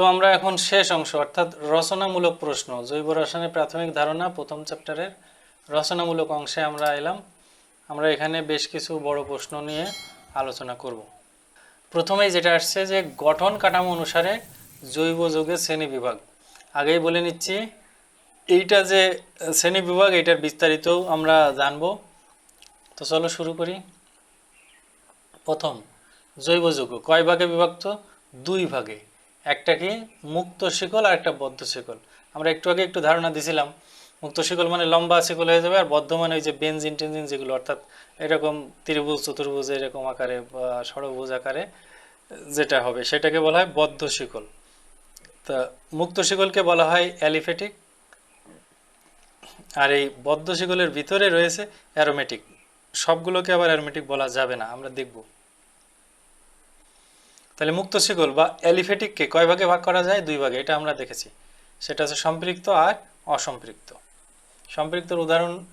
তো আমরা এখন শেষ অংশ, অর্থাৎ রচনামূলক প্রশ্ন। জৈব রসায়নের প্রাথমিক ধারণা, প্রথম চ্যাপ্টারের রচনামূলক অংশে আমরা এলাম। আমরা এখানে বেশ কিছু বড় প্রশ্ন নিয়ে আলোচনা করব। প্রথমেই যেটা আসছে যে গঠন কাঠামো অনুসারে জৈব যৌগের শ্রেণি বিভাগ। আগেই বলে নিচ্ছি, এইটা যে শ্রেণি বিভাগ, এইটার বিস্তারিত আমরা জানব। তো চলো শুরু করি। প্রথম, জৈব যৌগ, কয় ভাগে বিভক্ত? দুই ভাগে। একটা কি? মুক্ত শিকল আর একটা বদ্ধ শিকল। আমরা একটু আগে একটু ধারণা দিছিলাম, মুক্ত শিকল মানে লম্বা শিকল হয়ে যাবে আর বদ্ধ মানে ওই যে বেনজিন টেনজিন যেগুলো, অর্থাৎ এরকম ত্রিভুজ, চতুর্ভুজ এরকম আকারে বা ষড়ভুজ আকারে যেটা হবে, সেটাকে বলা হয় বদ্ধ শিকল। তা মুক্ত শিকলকে বলা হয় অ্যালিফেটিক, আর এই বদ্ধ শিকলের ভিতরে রয়েছে অ্যারোমেটিক। সবগুলোকে আবার অ্যারোমেটিক বলা যাবে না, আমরা দেখব। তাহলে মুক্ত শিকল বা অ্যালিফেটিককে কয় ভাগে ভাগ করা যায়? দুই ভাগে, এটা আমরা দেখেছি। সেটা হচ্ছে সম্পৃক্ত আর অসম্পৃক্ত। সম্পৃক্তর উদাহরণ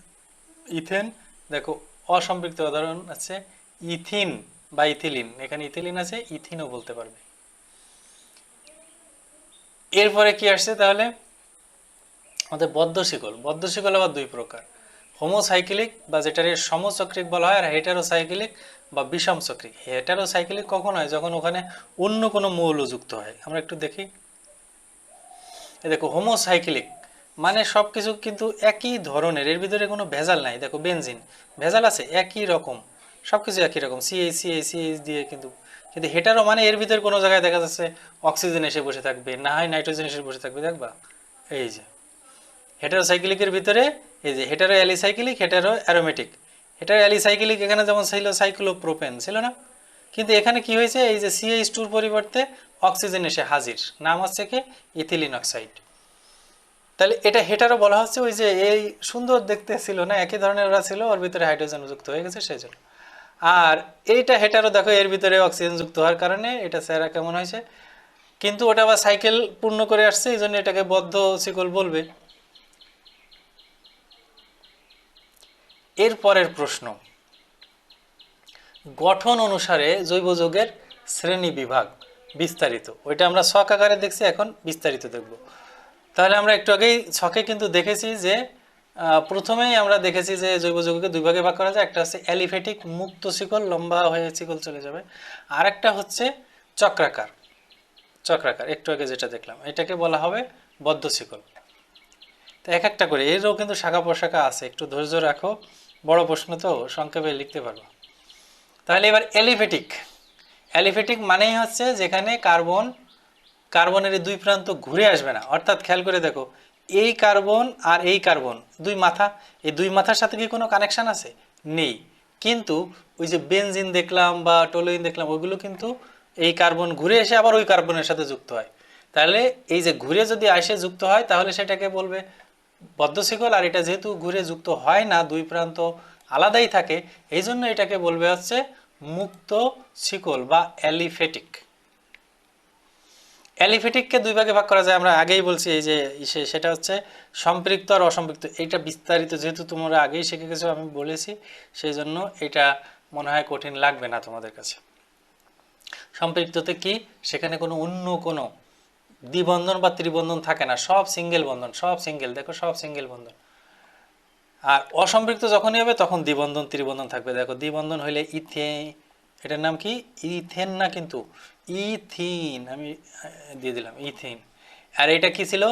ইথেন, দেখো, অসম্পৃক্ত উদাহরণ আছে ইথিন বা ইথিলিন। এখানে ইথিলিন আছে, ইথিনও বলতে পারবে। এরপরে কি আসছে তাহলে? আমাদের বদ্ধ শিকল। বদ্ধ শিকল আবার দুই প্রকার। হোমোসাইক্লিক বা যেটার সমচক্রিক বলা হয়, আর হেটারোসাইক্লিক বা বিষম চক্রিক হেটারোসাইক্লিক কখন হয়? যখন ওখানে অন্য কোনো মৌল যুক্ত হয়। আমরা একটু দেখি। এই দেখো হোমোসাইক্লিক মানে সব কিছু কিন্তু একই ধরনের, এর ভিতরে কোনো ভেজাল নাই। দেখো বেনজিন ভেজাল আছে, একই রকম। সব কিছু একই রকম। সিএইচ সিএইচ সিএইচ দিয়ে কিন্তু কিন্তু হেটারো মানে এর ভিতরে কোনো জায়গায় দেখা যাচ্ছে অক্সিজেন এসে বসে থাকবে, না হয় নাইট্রোজেন এসে বসে থাকবে। দেখবা, এই যে। হেটারোসাইক্লিকের ভিতরে, এই যে hetero alicyclic hetero aromatic hetero alicyclic, এখানে যেমন ছিল সাইক্লোপ্রোপেন, ছিল না? কিন্তু এখানে কি হয়েছে? এই যে সিএইচ টুর পরিবর্তে অক্সিজেন এসে হাজির। নাম হচ্ছে কি? Ethylene oxide. তাহলে এটা হেটারও বলা হচ্ছে, ওই যে এই সুন্দর দেখতে ছিল না? একই ধরনের ওরা ছিল, ওর ভিতরে হাইড্রোজেন যুক্ত হয়ে গেছে, সেই জন্য। আর এইটা হেটারও দেখো, এর ভিতরে অক্সিজেন যুক্ত হওয়ার কারণে এটা চেহারা কেমন হয়েছে? কিন্তু ওটা আবার সাইকেল পূর্ণ করে আসছে, এই জন্য এটাকে বদ্ধ শিকল বলবে। এর পরের প্রশ্ন। গঠন অনুসারে জৈব যৌগের শ্রেণি বিভাগ বিস্তারিত। ওইটা আমরা ছক আকারে দেখছি, এখন বিস্তারিত দেখব। তাহলে আমরা একটু আগেই ছকে কিন্তু দেখেছি যে প্রথমেই আমরা দেখেছি যে জৈব যৌগকে দুই ভাগে ভাগ করা যায়। একটা হচ্ছে অ্যালিফেটিক মুক্ত শিকল, লম্বা হয়ে শিকল চলে যাবে। আর একটা হচ্ছে চক্রাকার। চক্রাকার, একটু আগে যেটা দেখলাম, এটাকে বলা হবে বদ্ধ শিকল। তো এক একটা করে, এরও কিন্তু শাখা প্রশাখা আছে, একটু ধৈর্য রাখো। বড় প্রশ্ন তো, সংক্ষেপে লিখতে পারব। তাহলে এবার এলিভেটিক এলিভেটিক মানেই হচ্ছে যেখানে কার্বন, কার্বনের দুই প্রান্ত ঘুরে আসবে না। অর্থাৎ খেয়াল করে দেখো, এই কার্বন আর এই কার্বন, দুই মাথা, এই দুই মাথার সাথে কি কোনো কানেকশন আছে? নেই। কিন্তু ওই যে বেনজিন দেখলাম বা টোলোইন দেখলাম ওইগুলো কিন্তু এই কার্বন ঘুরে এসে আবার ওই কার্বনের সাথে যুক্ত হয়। তাহলে এই যে ঘুরে যদি আসে যুক্ত হয়, তাহলে সেটাকে বলবে বদ্ধ শিকল আর এটা যেহেতু ঘুরে যুক্ত হয় না, দুই প্রান্ত আলাদাই থাকে, এই জন্য এটাকে বলবে হচ্ছে মুক্ত শিকল বা অ্যালিফেটিক। অ্যালিফেটিককে দুই ভাগে ভাগ করা যায়, আমরা আগেই বলছি এই যে সেটা হচ্ছে সম্পৃক্ত আর অসম্পৃক্ত। এইটা বিস্তারিত, যেহেতু তোমরা আগেই শিখে গেছো, আমি বলেছি সেই জন্য এটা মনে হয় কঠিন লাগবে না তোমাদের কাছে। সম্পৃক্ততে কি? সেখানে কোনো অন্য কোনো দ্বিবন্ধন বা ত্রিবন্ধন থাকে না, সব সিঙ্গেল বন্ধন, সব সিঙ্গেল দেখো সব সিঙ্গেল বন্ধন। আর অসম্পৃক্ত যখনই হবে, তখন দ্বিবন্ধন, ত্রিবন্ধন থাকবে। দেখো, দ্বিবন্ধন হইলে ইথে এটার নাম কি? ইথেন না কিন্তু, ইথিন, আমি দিয়ে দিলাম, ইথিন। আর এটা কি ছিল?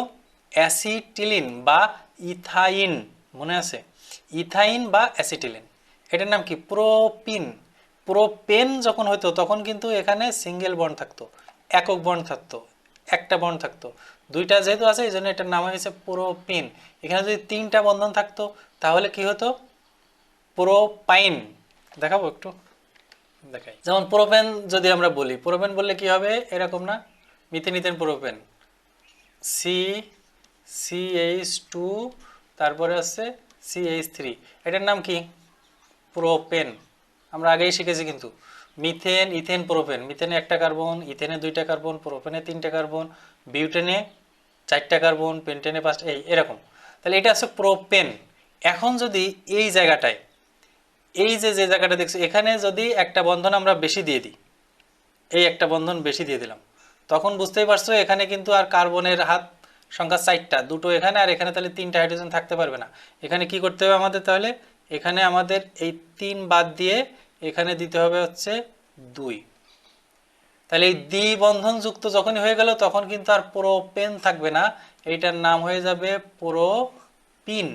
অ্যাসিটিলিন বা ইথাইন, মনে আছে? ইথাইন বা অ্যাসিটিলিন। এটার নাম কি? প্রোপিন। প্রোপেন যখন হতো তখন কিন্তু এখানে সিঙ্গেল বন্ড থাকতো, একক বন্ড থাকতো। একটা বন্ড থাকতো। দুইটা যেহেতু আছে, এই জন্য এটার নাম হয়েছে প্রোপিন। এখানে যদি তিনটা বন্ধন থাকতো, তাহলে কি হতো? প্রোপাইন। দেখাবো একটু? দেখাই। যেমন প্রোপেন যদি আমরা বলি, প্রোপেন বললে কি হবে? এরকম না? Methane ethane propane. C C H two তারপরে হচ্ছে সিএইচ থ্রি এটার নাম কি? প্রোপেন। আমরা আগেই শিখেছি কিন্তু। Methane, ethane, propane. মিথেনে একটা কার্বন, ইথেনে দুইটা কার্বন, প্রোপেনে তিনটা কার্বন, বিউটেনে চারটা কার্বন, পেন্টেনে পাঁচটা, এই, এরকম। তাহলে এটা হচ্ছে প্রোপেন। এখন যদি এই জায়গাটায়, এই যে যে জায়গাটা দেখছ, এখানে যদি একটা বন্ধন আমরা বেশি দিয়ে দিই, এই একটা বন্ধন বেশি দিয়ে দিলাম, তখন বুঝতেই পারছ এখানে কিন্তু আর কার্বনের হাত সংখ্যা চারটা, দুটো এখানে আর এখানে তাহলে তিনটা হাইড্রোজেন থাকতে পারবে না। এখানে কি করতে হবে আমাদের তাহলে? এখানে আমাদের এই তিন বাদ দিয়ে এখানে দিতে হবে হচ্ছে দুই। তাহলে এই দ্বিবন্ধন যুক্ত যখনই হয়ে গেল তখন কিন্তু আর প্রোপেন থাকবে না। এইটার নাম হয়ে যাবে প্রোপিন।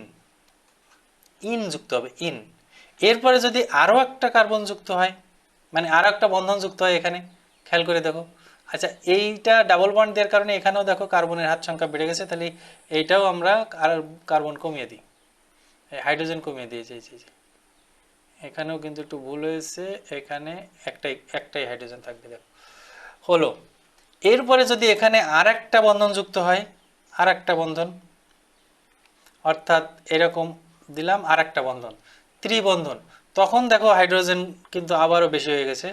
ইন যুক্ত হবে, ইন। এরপরে যদি আরও একটা কার্বন যুক্ত হয় মানে আরও একটা বন্ধন যুক্ত হয় এখানে, খেয়াল করে দেখো। আচ্ছা এইটা ডাবল বন্ড দেওয়ার কারণে এখানেও দেখো কার্বনের হাত সংখ্যা বেড়ে গেছে, তাহলে এইটাও আমরা কার্বন কমিয়ে দিই। হাইড্রোজেন কমিয়ে দিয়েছি। এখানেও কিন্তু একটু ভুল হয়েছে, এখানে একটাই একটাই হাইড্রোজেন থাকবে, দেখো। হলো, এরপরে যদি এখানে আর একটা বন্ধন যুক্ত হয় আর একটা বন্ধন, অর্থাৎ এরকম দিলাম আর একটা বন্ধন, ত্রিবন্ধন, তখন দেখো হাইড্রোজেন কিন্তু আবারও বেশি হয়ে গেছে।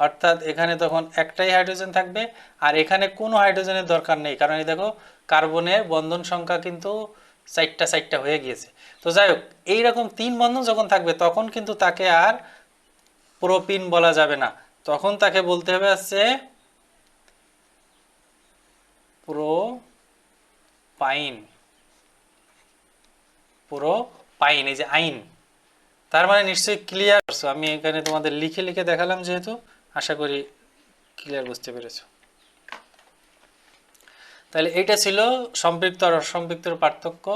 অর্থাৎ এখানে তখন একটাই হাইড্রোজেন থাকবে, আর এখানে কোনো হাইড্রোজেনের দরকার নেই, কারণ এই দেখো কার্বনের বন্ধন সংখ্যা কিন্তু চারটা চারটা হয়ে গিয়েছে। তো যাই হোক, এইরকম তিন বন্ধন যখন থাকবে, তখন কিন্তু তাকে আর প্রোপিন বলা যাবে না। তখন তাকে বলতে হবে হচ্ছে প্রোপাইন। পুরো পাইন এই যে আইন। তার মানে নিশ্চয়ই ক্লিয়ার আমি এখানে তোমাদের লিখে লিখে দেখালাম যেহেতু, আশা করি ক্লিয়ার বুঝতে পেরেছ। তাহলে এইটা ছিল সম্পৃক্ত আর অসম্পৃক্তর পার্থক্য।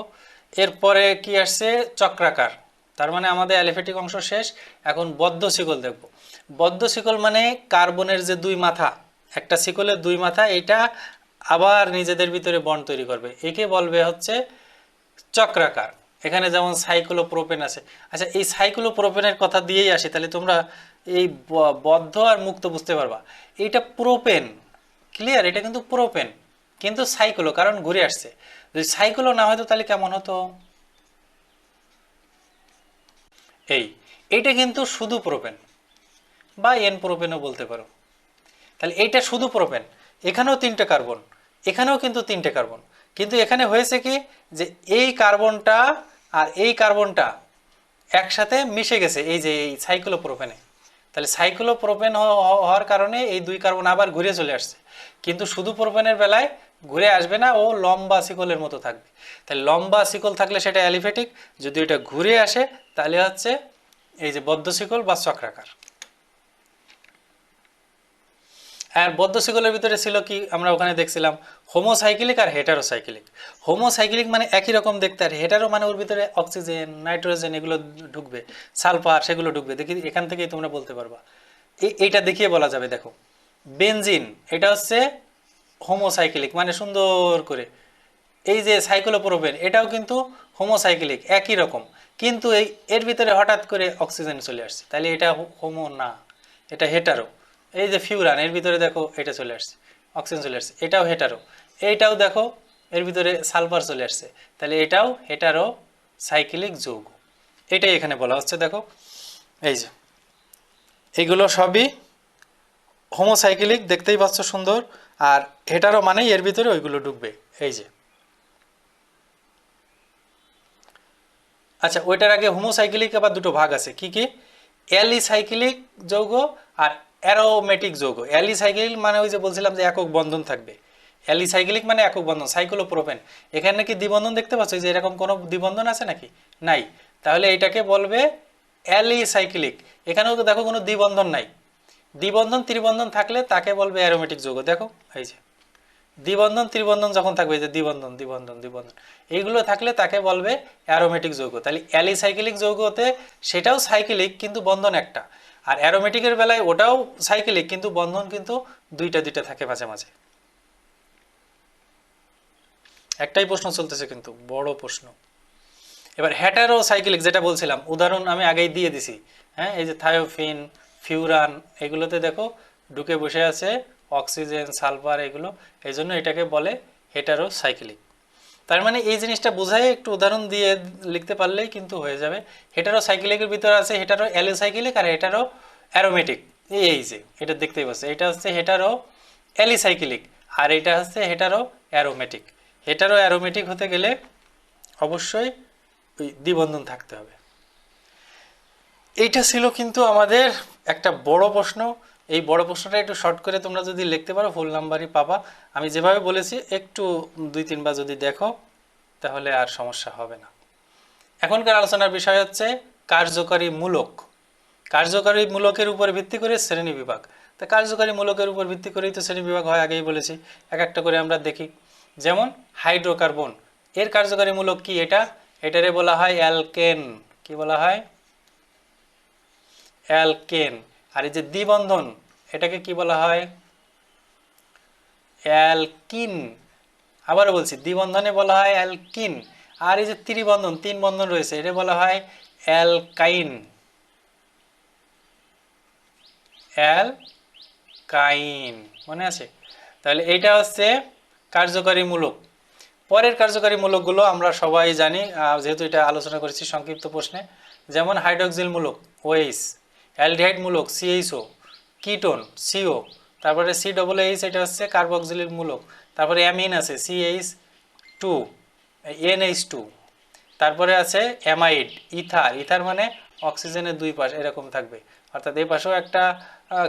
এরপরে কি আসছে? চক্রাকার। তার মানে আমাদের অ্যালিফেটিক অংশ শেষ। এখন বদ্ধ শিকল দেখব। বদ্ধ শিকল মানে কার্বনের যে দুই মাথা, একটা শিকলের দুই মাথা এটা আবার নিজেদের ভিতরে বন তৈরি করবে। একে বলবে হচ্ছে চক্রাকার। এখানে যেমন সাইক্লোপ্রোপেন আছে। আচ্ছা এই সাইক্লোপ্রোপেনের কথা দিয়েই আসি, তাহলে তোমরা এই বদ্ধ আর মুক্ত বুঝতে পারবা। এইটা প্রোপেন। ক্লিয়ার? এটা কিন্তু প্রোপেন। কিন্তু সাইক্লো কারণ ঘুরে আসছে। যদি সাইক্লো না হতো তাহলে কেমন হতো? এই, এইটা কিন্তু শুধু প্রোপেন বা এন প্রোপেনও বলতে পারো। তাহলে এইটা শুধু প্রোপেন এখানেও তিনটে কার্বন, এখানেও কিন্তু তিনটে কার্বন। কিন্তু এখানে হয়েছে কি যে এই কার্বনটা আর এই কার্বনটা একসাথে মিশে গেছে, এই যে এই সাইক্লোপ্রোপেনে। তাহলে সাইক্লোপ্রোপেন হওয়ার কারণে এই দুই কার্বন আবার ঘুরে চলে আসছে। কিন্তু শুধু প্রোপেনের বেলায় ঘুরে আসবে না, ও লম্বা শিকলের মতো থাকবে। তাহলে লম্বা শিকল থাকলে সেটা অ্যালিফেটিক যদি এটা ঘুরে আসে, তাহলে হচ্ছে এই যে বদ্ধ শিকল বা চক্রাকার। আর বদ্ধ শিকলের ভিতরে ছিল কি, আমরা ওখানে দেখছিলাম হোমোসাইক্লিক আর হেটারোসাইক্লিক হোমোসাইক্লিক মানে একই রকম দেখতে, আর হেটারো মানে ওর ভিতরে অক্সিজেন নাইট্রোজেন এগুলো ঢুকবে সালফার সেগুলো ঢুকবে। দেখি এখান থেকেই তোমরা বলতে পারবা। এই এইটা দেখিয়ে বলা যাবে, দেখো। বেনজিন এটা হচ্ছে হোমোসাইক্লিক মানে সুন্দর করে। এই যে সাইক্লোপ্রোপেন এটাও কিন্তু হোমোসাইক্লিক একই রকম। কিন্তু এই, এর ভিতরে হঠাৎ করে অক্সিজেন চলে আসছে। তাহলে এটা হোমো না, এটা হেটারো এই যে ফিউরান এর ভিতরে দেখো এটা চলে আসছে অক্সিজেন চলে আসছে, এটাও হেটারো এইটাও দেখো, এর ভিতরে সালফার চলে আসছে। তাহলে এটাও হেটারো সাইকেলিক যৌগ। এটাই এখানে বলা হচ্ছে, দেখো। এই যে, এগুলো সবই হোমোসাইক্লিক দেখতেই পাচ্ছ সুন্দর। আর হেটারও মানেই এর ভিতরে ওইগুলো ঢুকবে, এই যে। আচ্ছা ওইটার আগে হোমোসাইক্লিক আবার দুটো ভাগ আছে, কি কি? অ্যালিসাইক্লিক যৌগ আর অ্যারোমেটিক যৌগ। অ্যালিসাইক্লিক মানে ওই যে বলছিলাম যে একক বন্ধন থাকবে। অ্যালিসাইক্লিক মানে একক বন্ধন সাইক্লোপ্রোপেন এখানে কি দ্বিবন্ধন দেখতে পাচ্ছ? যে এরকম কোনো দ্বিবন্ধন আছে নাকি? নাই। তাহলে এটাকে বলবে অ্যালিসাইক্লিক এখানেও তো দেখো কোনো দ্বিবন্ধন নাই। দ্বিবন্ধন, ত্রিবন্ধন থাকলে তাকে বলবে অ্যারোমেটিক যৌগ। দেখো, এই যে, দ্বিবন্ধন, ত্রিবন্ধন যখন থাকবে যে দ্বিবন্ধন দ্বিবন্ধন দ্বিবন্ধন, এইগুলো থাকলে তাকে বলবে অ্যারোমেটিক যৌগ। তাহলে অ্যালিসাইক্লিক যৌগতে সেটাও সাইক্লিক কিন্তু বন্ধন একটা। আর অ্যারোমেটিকের বেলায় ওটাও সাইক্লিক কিন্তু বন্ধন কিন্তু দুইটা দুইটা থাকে মাঝে মাঝে। একটাই প্রশ্ন চলতেছে কিন্তু, বড় প্রশ্ন। এবার হ্যাটারো সাইক্লিক যেটা বলছিলাম, উদাহরণ আমি আগেই দিয়ে দিছি। হ্যাঁ এই যে থায়োফিন ফিউরান, এগুলোতে দেখো ঢুকে বসে আছে অক্সিজেন, সালফার, এগুলো। এই জন্য এটাকে বলে হেটারো সাইক্লিক তার মানে এই জিনিসটা বোঝাই একটু উদাহরণ দিয়ে লিখতে পারলেই কিন্তু হয়ে যাবে। হেটারো সাইক্লিকের ভিতরে আছে হেটারো অ্যালিসাইক্লিক আর হেটারো অ্যারোমেটিক এই এই যে, এটা দেখতেই পাচ্ছে। এটা হচ্ছে হেটারো অ্যালিসাইক্লিক আর এটা হচ্ছে হেটারো অ্যারোমেটিক হেটারো অ্যারোমেটিক হতে গেলে অবশ্যই দ্বিবন্ধন থাকতে হবে। এইটা ছিল কিন্তু আমাদের একটা বড় প্রশ্ন। এই বড় প্রশ্নটা একটু শর্ট করে তোমরা যদি লিখতে পারো ফুল নাম্বারই পাবা। আমি যেভাবে বলেছি, একটু দুই তিনবার যদি দেখো, তাহলে আর সমস্যা হবে না। এখনকার আলোচনার বিষয় হচ্ছে কার্যকারী মূলক কার্যকারী মূলকের উপর ভিত্তি করে শ্রেণি বিভাগ। তা কার্যকারী মূলকের উপর ভিত্তি করেই তো শ্রেণি বিভাগ হয়, আগেই বলেছি। এক একটা করে আমরা দেখি। যেমন, হাইড্রোকার্বন। এর কার্যকারী মূলক কি এটা? এটারে বলা হয় অ্যালকেন। কি বলা হয়? অ্যালকেন। আর এই যে দ্বিবন্ধন, এটাকে কি বলা হয়? অ্যালকিন। আবারও বলছি, দ্বিবন্ধনে বলা হয় অ্যালকিন। আর এই যে ত্রিবন্ধন, তিন বন্ধন রয়েছে, এটা বলা হয় অ্যালকাইন। অ্যালকাইন, মনে আছে? তাহলে এইটা হচ্ছে কার্যকরী মূলক পরের কার্যকরী মূলকগুলো আমরা সবাই জানি যেহেতু এটা আলোচনা করেছি সংক্ষিপ্ত প্রশ্নে, যেমন হাইড্রোক্সিল মূলক ওএইচ। অ্যালডিহাইড মূলক সিএইচও কিটোন সিও তারপরে সি ডবল এইচ এটা হচ্ছে কার্বক্সিলিক মূলক, তারপরে অ্যামিন আছে সিএইচ টু এনএইচ টু তারপরে আছে অ্যামাইড ইথার ইথার মানে অক্সিজেনের দুই পাশ, এরকম থাকবে। অর্থাৎ এই পাশেও একটা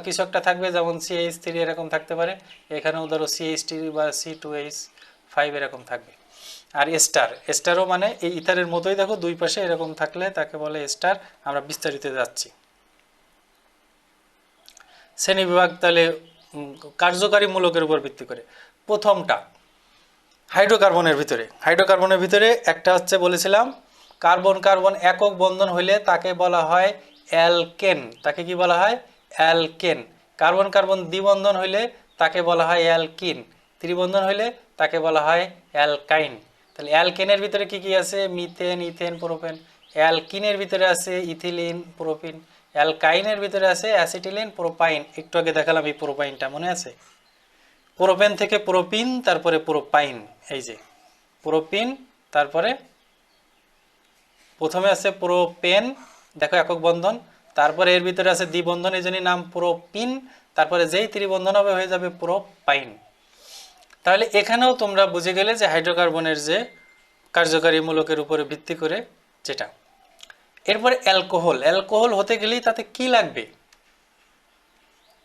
কিছু একটা থাকবে, যেমন সিএইচ থ্রি এরকম থাকতে পারে, এখানেও ধরো সিএইচ থ্রি বা সি টু এইচ ফাইভ এরকম থাকবে। আর স্টার স্টারও মানে এই ইথারের মতোই দেখো, দুই পাশে এরকম থাকলে তাকে বলে স্টার আমরা বিস্তারিত যাচ্ছি। শ্রেণি বিভাগ তাহলে কার্যকারী মূলকের উপর ভিত্তি করে। প্রথমটা, হাইড্রোকার্বনের ভিতরে। হাইড্রোকার্বনের ভিতরে একটা হচ্ছে বলেছিলাম, কার্বন কার্বন একক বন্ধন হইলে তাকে বলা হয় অ্যালকেন। তাকে কি বলা হয়? অ্যালকেন। কার্বন কার্বন দ্বিবন্ধন হইলে তাকে বলা হয় অ্যালকিন। ত্রিবন্ধন হইলে তাকে বলা হয় অ্যালকাইন। তাহলে অ্যালকেনের ভিতরে কি কি আছে? Methane, ethane, propane. অ্যালকিনের ভিতরে আছে ইথিলিন, প্রোপিন। অ্যালকাইনের ভিতরে আছে অ্যাসিটিলিন, প্রোপাইন। একটু আগে দেখালাম এই প্রোপাইনটা, মনে আছে? প্রোপেন থেকে প্রোপিন, তারপরে প্রোপাইন, এই যে। প্রোপিন, তারপরে প্রথমে আছে প্রোপেন, দেখো একক বন্ধন। তারপরে এর ভিতরে আছে দ্বিবন্ধন, এই জন্যই নাম প্রোপিন। তারপরে যেই ত্রিবন্ধন হবে, হয়ে যাবে প্রোপাইন। তাহলে এখানেও তোমরা বুঝে গেলে যে হাইড্রোকার্বনের যে কার্যকারী মূলকের উপরে ভিত্তি করে যেটা। এরপরে অ্যালকোহল। অ্যালকোহল হতে গেলেই তাতে কি লাগবে?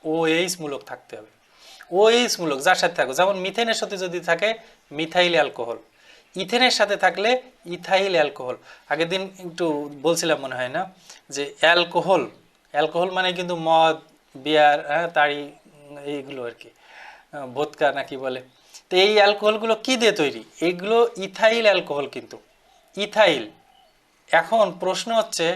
ওএইচ মূলক থাকতে হবে। ওএইচ মূলক যার সাথে থাকবে যেমন মিথেনের সাথে যদি থাকে, মিথাইল অ্যালকোহল। ইথেনের সাথে থাকলে ইথাইল অ্যালকোহল। আগের দিন একটু বলছিলাম মনে হয় না যে অ্যালকোহল অ্যালকোহল মানে কিন্তু মদ, বিয়ার হ্যাঁ তাড়ি এইগুলো আর কি ভোদকা নাকি বলে। তো এই অ্যালকোহলগুলো কি দিয়ে তৈরি? এগুলো ইথাইল অ্যালকোহল কিন্তু। ইথাইল। এখন প্রশ্ন হচ্ছে,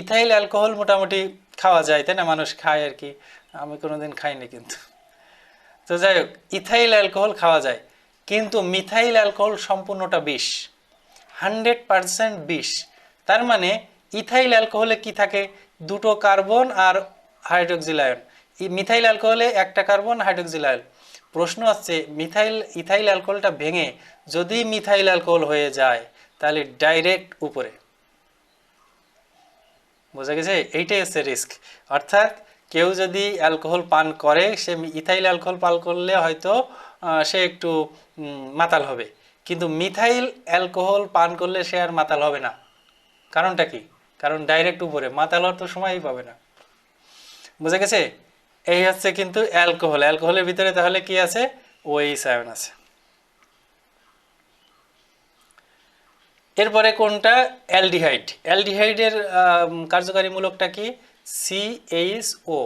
ইথাইল অ্যালকোহল মোটামুটি খাওয়া যায়, তাই না? মানুষ খায় আর কি। আমি কোনোদিন খাইনি কিন্তু। তো যাই হোক, ইথাইল অ্যালকোহল খাওয়া যায়। কিন্তু মিথাইল অ্যালকোহল সম্পূর্ণটা বিষ। হান্ড্রেড পারসেন্ট বিষ। তার মানে ইথাইল অ্যালকোহলে কি থাকে? দুটো কার্বন আর হাইড্রোক্সিল আয়ন মিথাইল অ্যালকোহলে একটা কার্বন হাইড্রোক্সিল আয়ন প্রশ্ন হচ্ছে, মিথাইল, ইথাইল অ্যালকোহলটা ভেঙে যদি মিথাইল অ্যালকোহল হয়ে যায়, তাহলে ডাইরেক্ট উপরে। বোঝা গেছে? এইটাই হচ্ছে রিস্ক অর্থাৎ কেউ যদি অ্যালকোহল পান করে, সে ইথাইল অ্যালকোহল পান করলে হয়তো সে একটু মাতাল হবে। কিন্তু মিথাইল অ্যালকোহল পান করলে সে আর মাতাল হবে না। কারণটা কি? কারণ ডাইরেক্ট উপরে। মাতাল হওয়ার তো সময়ই পাবে না। বোঝা গেছে? এই হচ্ছে কিন্তু অ্যালকোহল অ্যালকোহলের ভিতরে তাহলে কি আছে? ওএইচ আয়ন আছে। এরপরে কোনটা? অ্যালডিহাইড। অ্যালডিহাইডের কার্যকারী মূলকটা কি? সিএইচও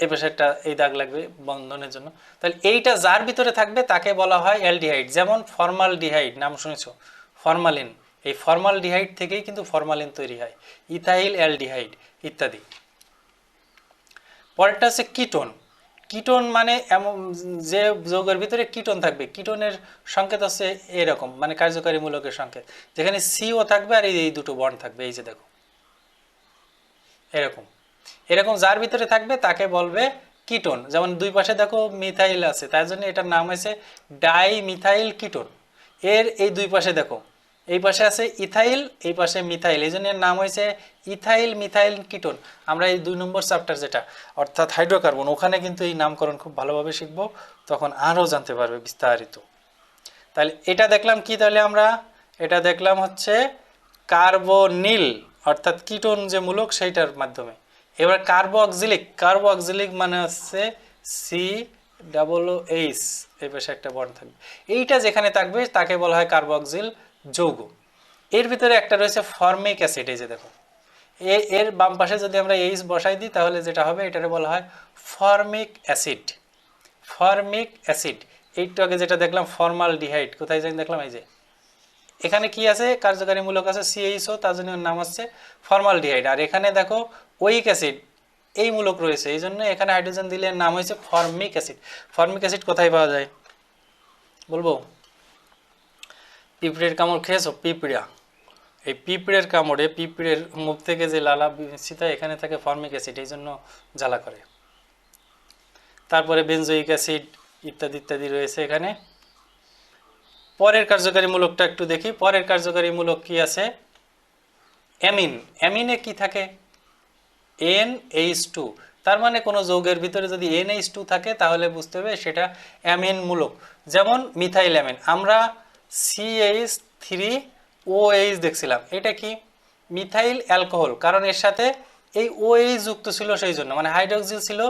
এই পাশে একটা, এই দাগ লাগবে বন্ধনের জন্য। তাহলে এইটা যার ভিতরে থাকবে তাকে বলা হয় অ্যালডিহাইড। যেমন ফর্মাল ডিহাইড নাম শুনেছো? ফরমালিন। এই ফর্মাল ডিহাইড থেকেই কিন্তু ফরমালিন তৈরি হয়। ইথাইল অ্যালডিহাইড, ইত্যাদি। পরেরটা হচ্ছে কিটোন। কিটোন মানে এমন যে যৌগের ভিতরে কিটোন থাকবে, কিটোনের সংকেত হচ্ছে এরকম মানে কার্যকারী মূলকের সংকেত। যেখানে সিও থাকবে আর এই দুটো বন্ড থাকবে, এই যে দেখো। এরকম। এরকম যার ভিতরে থাকবে তাকে বলবে কিটোন। যেমন দুই পাশে দেখো মিথাইল আছে, তার জন্য এটার নাম হয়েছে ডাই মিথাইল কিটোন। এর এই দুই পাশে দেখো এই পাশে আছে ইথাইল, এই পাশে মিথাইল। এই জন্য নাম হয়েছে ইথাইল মিথাইল কিটোন আমরা এই দুই নম্বর চ্যাপ্টার যেটা, অর্থাৎ হাইড্রোকার্বন ওখানে কিন্তু এই নামকরণ খুব ভালোভাবে শিখব, তখন আরও জানতে পারবে বিস্তারিত। তাহলে এটা দেখলাম কি? তাহলে আমরা এটা দেখলাম হচ্ছে কার্বনিল, অর্থাৎ কিটোন যে মূলক, সেইটার মাধ্যমে। এবার কার্বো অক্সিলিক কার্বো অক্সিলিক মানে হচ্ছে সি ডাবল এইচ, এই পাশে একটা বন্ড থাকবে। এইটা যেখানে থাকবে, তাকে বলা হয় কার্বক্সিল যৌগ। এর ভিতরে একটা রয়েছে ফর্মিক অ্যাসিড, এই যে দেখো। এর বাম পাশে যদি আমরা এইচ বসাই দিই, তাহলে যেটা হবে এটাকে বলা হয় ফর্মিক অ্যাসিড। ফর্মিক অ্যাসিড, একটু আগে যেটা দেখলাম ফর্মাল ডিহাইড কোথায় যাই দেখলাম, এই যে। এখানে কি আছে? কার্যকারী মূলক আছে সিএইচও তার জন্য নাম হচ্ছে ফর্মাল ডিহাইড আর এখানে দেখো, ওইক অ্যাসিড, এই মূলক রয়েছে। এই জন্য এখানে হাইড্রোজেন দিলে নাম হয়েছে ফর্মিক অ্যাসিড। ফর্মিক অ্যাসিড কোথায় পাওয়া যায়? বলব? পিঁপড়ের কামড় খেয়েছো? পিঁপড়া। এই পিঁপড়ের কামড়ে পিঁপড়ের মুখ থেকে যে লালা হয় এখানে থাকে ফর্মিক অ্যাসিড, এই জন্য জ্বালা করে। তারপরে বেনজোইক অ্যাসিড ইত্যাদি ইত্যাদি রয়েছে এখানে। পরের কার্যকারী মূলকটা একটু দেখি। পরের কার্যকারী মূলক কি আছে? অ্যামিন। অ্যামিনে কি থাকে? N H two. তার মানে কোনো যৌগের ভিতরে যদি এন এইচ টু থাকে, তাহলে বুঝতে হবে সেটা অ্যামিন মূলক। যেমন মিথাইল অ্যামিন আমরা সিএইচ থ্রি দেখছিলাম। এটা কি? Methyl alcohol. কারণ এর সাথে এই ওএইচ যুক্ত ছিল সেই জন্য মানে হাইড্রোক্সিল ছিল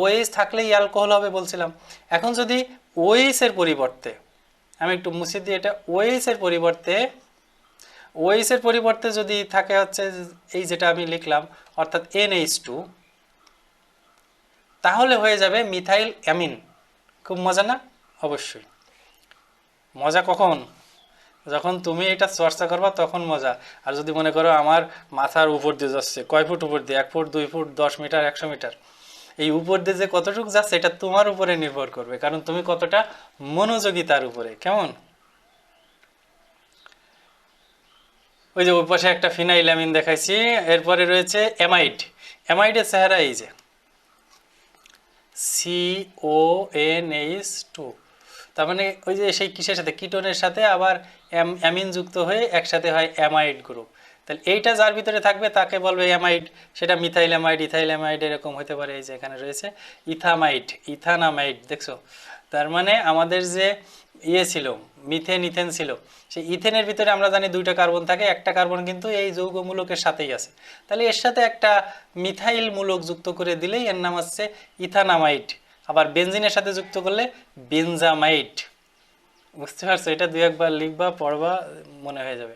ওএইচ থাকলেই অ্যালকোহল হবে বলছিলাম। এখন যদি ওএইচ এর পরিবর্তে, আমি একটু মুছে দিই এটা ওএইচ এর পরিবর্তে ওএইচ এর পরিবর্তে যদি থাকে হচ্ছে এই যেটা আমি লিখলাম, অর্থাৎ এনএইচ টু তাহলে হয়ে যাবে মিথাইল অ্যামিন। খুব মজা না? অবশ্যই। মজা কখন? যখন তুমি এটা চর্চা করবা তখন মজা। আর যদি মনে করো আমার মাথার উপর দিয়ে যাচ্ছে, কয় ফুট উপর দিয়ে? এক ফুট, দুই ফুট, দশ মিটার, একশো মিটার। এই উপর দিয়ে যে কতটুকু যাচ্ছে, এটা তোমার উপরে নির্ভর করবে। কারণ তুমি কতটা মনোযোগী তার উপরে। কেমন? ওই যে ওই পাশে একটা ফিনাইল অ্যামিন দেখাইছি। এরপরে রয়েছে অ্যামাইড। অ্যামাইডের চেহারা এই যে। C O N H two তার মানে ওই যে সেই কিসের সাথে? কিটোনের সাথে আবার অ্যাম- অ্যামিন যুক্ত হয়ে একসাথে হয় অ্যামাইড গ্রুপ তাহলে এইটা যার ভিতরে থাকবে তাকে বলবে অ্যামাইড সেটা মিথাইল অ্যামাইড ইথাইল অ্যামাইড এরকম হতে পারে এই যে এখানে রয়েছে। ইথামাইড ইথানামাইড দেখছ? তার মানে আমাদের যে ইয়ে ছিল মিথেন ইথেন ছিল, সেই ইথেনের ভিতরে আমরা জানি দুইটা কার্বন থাকে, একটা কার্বন কিন্তু এই যৌগমূলকের সাথেই আছে। তাহলে এর সাথে একটা মিথাইল মূলক যুক্ত করে দিলেই এর নাম হচ্ছে ইথানামাইড আবার বেনজিনের সাথে যুক্ত করলে বেনজামাইড বুঝতে পারছ? এটা দু একবার লিখবা, পড়বা, মনে হয়ে যাবে।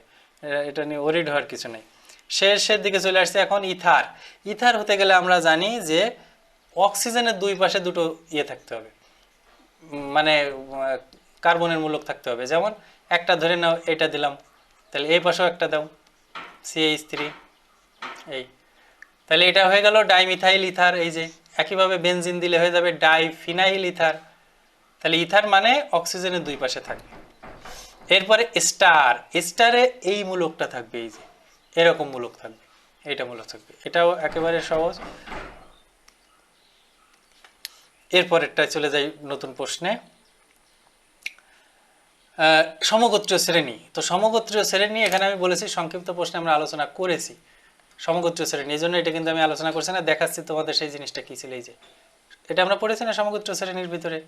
এটা নিয়ে ওরিড হওয়ার কিছু নেই। শেষের দিকে চলে আসছে এখন ইথার। ইথার হতে গেলে আমরা জানি যে অক্সিজেনের দুই পাশে দুটো ইয়ে থাকতে হবে। মানে কার্বনের মূলক থাকতে হবে। যেমন একটা ধরে নাও, এটা দিলাম। তাহলে এই পাশেও একটা দাও। সিএইচ থ্রি এই। তাহলে এটা হয়ে গেল ডাইমিথাইল ইথার, এই যে। একইভাবে বেনজিন দিলে হয়ে যাবে ডাই ফিনাইল ইথার তাহলে ইথার মানে অক্সিজেনের দুই পাশে থাকবে এরপরে স্টার স্টারে এই মূলকটা থাকবে, এই যে। এরকম মূলক থাকবে। এইটা মূলক থাকবে। এটাও একেবারে সহজ। এরপরেরটা চলে যাই নতুন প্রশ্নে। সমগোত্রীয় শ্রেণি। তো সমগোত্রীয় শ্রেণি এখানে আমি বলেছি, সংক্ষিপ্ত প্রশ্নে আমরা আলোচনা করেছি। সমগোত্রীয় শ্রেণি এই জন্য এটা কিন্তু আমি আলোচনা করছি না, দেখাচ্ছি তোমাদের সেই জিনিসটা কি ছিল, এই যে। এটা আমরা পড়েছি না সমগোত্র শ্রেণির ভিতরে,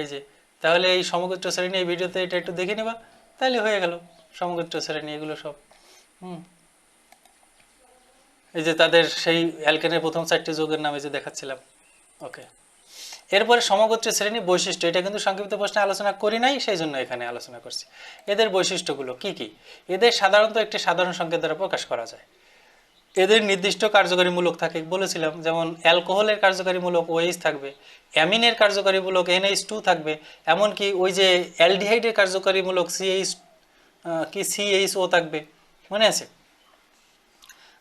এই যে। তাহলে এই সমগোত্র শ্রেণি এই ভিডিওতে এটা একটু দেখে নেবা, তাহলে হয়ে গেল সমগোত্র শ্রেণি, এগুলো সব। হুম। এই যে তাদের সেই অ্যালকেনের প্রথম চারটি যোগের নামে যে দেখাচ্ছিলাম। ওকে। এরপরে সমগোত্র শ্রেণি বৈশিষ্ট্য, এটা কিন্তু সংক্ষিপ্ত প্রশ্নে আলোচনা করি নাই, সেই জন্য এখানে আলোচনা করছি। এদের বৈশিষ্ট্যগুলো কি কি? এদের সাধারণত একটি সাধারণ সংকেত দ্বারা প্রকাশ করা যায়। এদের নির্দিষ্ট কার্যকারী মূলক থাকে। বলেছিলাম, যেমন অ্যালকোহলের কার্যকারী মূলক ওএইচ থাকবে, অ্যামিনের কার্যকারী মূলক এনএইচ টু থাকবে, এমনকি ওই যে অ্যালডিহাইডের কার্যকারী মূলক সিএইচ কি সিএইচ ও থাকবে, মনে আছে?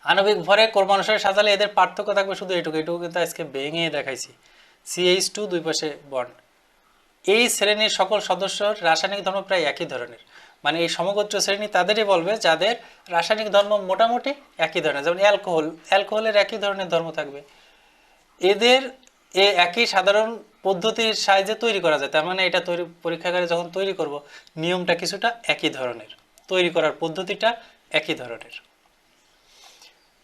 আণবিক ভরে ক্রমানুসারে সাজালে এদের পার্থক্য থাকবে শুধু এটুকু এটুকু কিন্তু আজকে ভেঙে দেখাইছি। সিএইচ টু দুই পাশে বন্ড এই শ্রেণির সকল সদস্যর রাসায়নিক ধর্ম প্রায় একই ধরনের। মানে এই সমগোত্র শ্রেণি তাদেরই বলবে যাদের রাসায়নিক ধর্ম মোটামুটি একই ধরনের, যেমন অ্যালকোহল, অ্যালকোহলের একই ধরনের ধর্ম থাকবে। এদের এ একই সাধারণ পদ্ধতির সাহায্যে তৈরি করা যায়, তার মানে এটা তৈরি, পরীক্ষাগারে যখন তৈরি করব, নিয়মটা কিছুটা একই ধরনের, তৈরি করার পদ্ধতিটা একই ধরনের।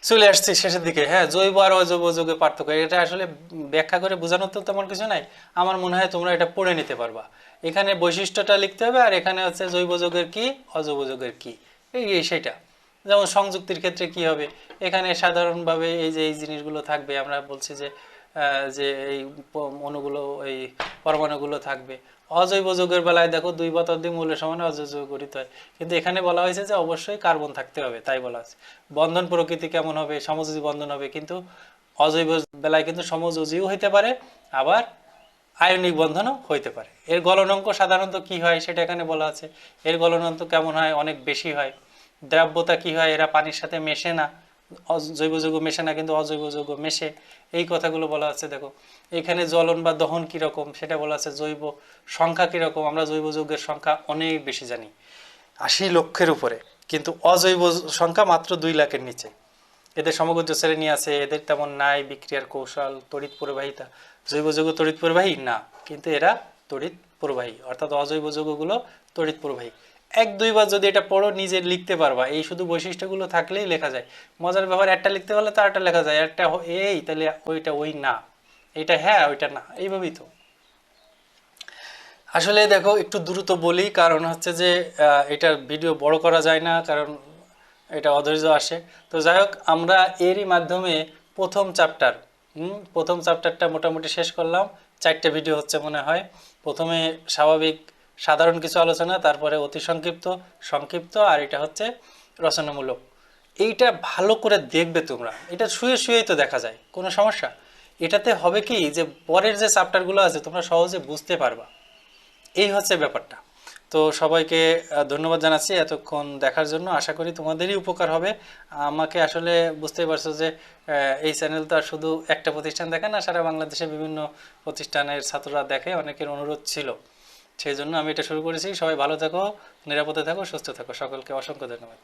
চলে আসছি শেষের দিকে হ্যাঁ জৈব আর অজৈব যৌগের পার্থক্য, এটা আসলে ব্যাখ্যা করে বোঝানোর তো তেমন কিছু নাই, আমার মনে হয় তোমরা এটা পড়ে নিতে পারবা। এখানে বৈশিষ্ট্যটা লিখতে হবে, আর এখানে হচ্ছে জৈব যৌগের কি, অজৈব যৌগের কি। এই সেটা। যেমন সংযুক্তির ক্ষেত্রে কি হবে? এখানে সাধারণভাবে এই যে, এই জিনিসগুলো থাকবে, আমরা বলছি যে যে এই অণুগুলো, এই পরমাণুগুলো থাকবে। অজৈব যৌগের বেলায় দেখো দুই পদার্থী মূল্য সমানে অজৈব গঠিত হয়। কিন্তু এখানে বলা হয়েছে যে অবশ্যই কার্বন থাকতে হবে, তাই বলা আছে বন্ধন প্রকৃতি কেমন হবে? সমযোজী বন্ধন হবে, কিন্তু অজৈব বেলায় কিন্তু সমযোজীও হইতে পারে, আবার আয়নিক বন্ধনও হইতে পারে। এর গলনাঙ্ক সাধারণত কি হয় সেটা এখানে বলা আছে। এর গলনাঙ্ক কেমন হয়? অনেক বেশি হয়। দ্রাব্যতা কি হয়? এরা পানির সাথে মেশে না। জৈব যৌগ মেশে না, কিন্তু অজৈব যৌগ মেশে। এই কথাগুলো বলা আছে, দেখো। এখানে জ্বলন বা দহন কীরকম সেটা বলা আছে। জৈব সংখ্যা কীরকম? আমরা জৈব যৌগের সংখ্যা অনেক বেশি জানি। আশি লক্ষের উপরে। কিন্তু অজৈব সংখ্যা মাত্র দুই লাখের নিচে। এদের সমগোত্র শ্রেণি আছে। এদের তেমন নাই বিক্রিয়ার কৌশল, তড়িৎ প্রবাহিতা। জৈব যৌগ তড়িৎ প্রবাহী? না। কিন্তু এরা তড়িৎ প্রবাহী। অর্থাৎ অজৈব যৌগগুলো তড়িৎ প্রবাহী। এক দুইবার যদি এটা পড়ো, নিজে লিখতে পারবা। এই শুধু বৈশিষ্ট্যগুলো থাকলেই লেখা যায়। মজার ব্যাপার, একটা লিখতে পারলে তো আরেকটা লেখা যায়। একটা এই, তাহলে ওইটা ওই না। এটা হ্যাঁ ওইটা না। এইভাবেই তো। আসলে দেখো, একটু দ্রুত বলি, কারণ হচ্ছে যে এটার ভিডিও বড় করা যায় না, কারণ এটা অধৈর্য আসে। তো যাই হোক, আমরা এরই মাধ্যমে প্রথম চ্যাপ্টার প্রথম চ্যাপ্টারটা মোটামুটি শেষ করলাম। চারটে ভিডিও হচ্ছে মনে হয়। প্রথমে স্বাভাবিক সাধারণ কিছু আলোচনা, তারপরে অতি সংক্ষিপ্ত সংক্ষিপ্ত, আর এটা হচ্ছে রচনামূলক। এইটা ভালো করে দেখবে তোমরা। এটা শুয়ে শুয়েই তো দেখা যায়। কোনো সমস্যা? এটাতে হবে কি যে পরের যে চ্যাপ্টারগুলো আছে, তোমরা সহজে বুঝতে পারবা। এই হচ্ছে ব্যাপারটা। তো সবাইকে ধন্যবাদ জানাচ্ছি এতক্ষণ দেখার জন্য। আশা করি তোমাদেরই উপকার হবে। আমাকে আসলে বুঝতেই পারছ যে এই চ্যানেল তো আর শুধু একটা প্রতিষ্ঠান দেখে না, সারা বাংলাদেশে বিভিন্ন প্রতিষ্ঠানের ছাত্ররা দেখে, অনেকের অনুরোধ ছিল। সেই জন্য আমি এটা শুরু করেছি। সবাই ভালো থাকো, নিরাপদে থাকো, সুস্থ থাকো। সকলকে অসংখ্য ধন্যবাদ।